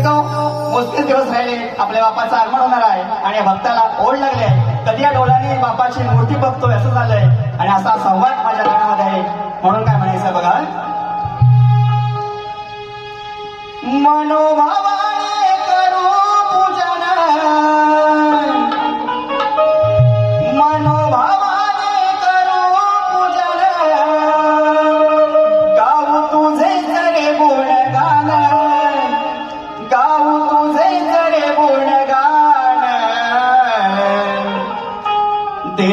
रसिका मोजकेच दिवस राहिले आपल्या बापाचं आगमन होणार आहे आणि या भक्ताला ओढ लागली आहे. कधी या डोळ्याने बापाची मूर्ती बघतोय असं झालंय. आणि असा संवाद माझ्या गाण्यामध्ये आहे. म्हणून काय म्हणायचं बघा? मनोभावा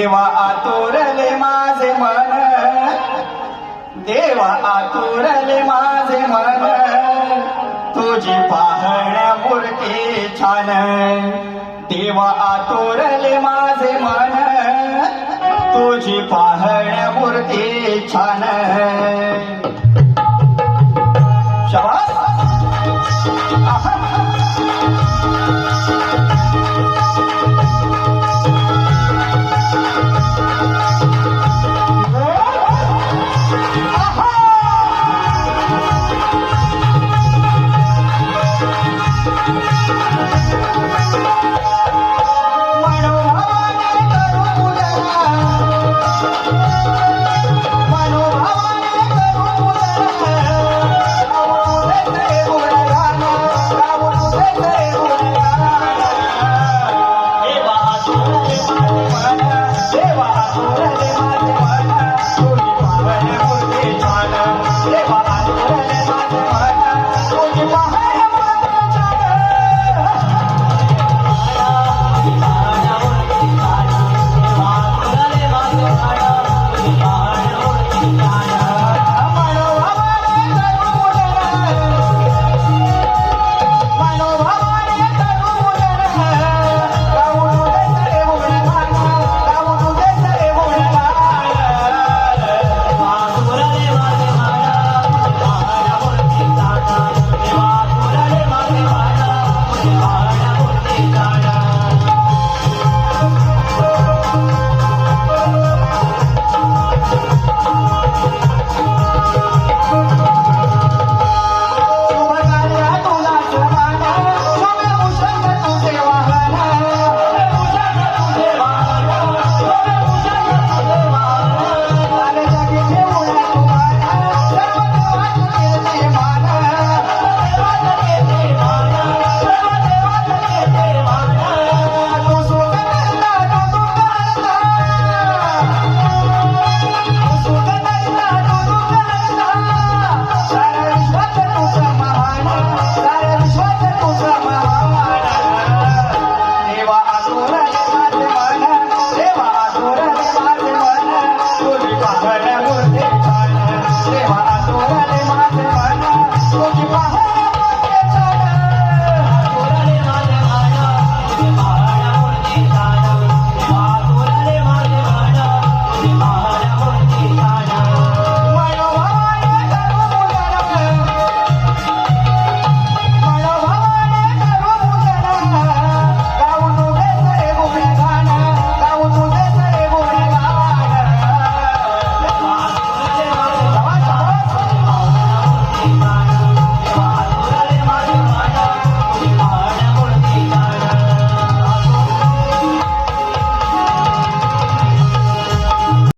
देवा आतुरले माझे मन. देवा आतुरले माझे मन. तुझी पाहण्या मूर्ती छान. देवा आतुरले माझे मन. तुझी पाहण्या मूर्ती छान. पाहुणे माझे पाहुणे सोनी पाहुणे मुरली छान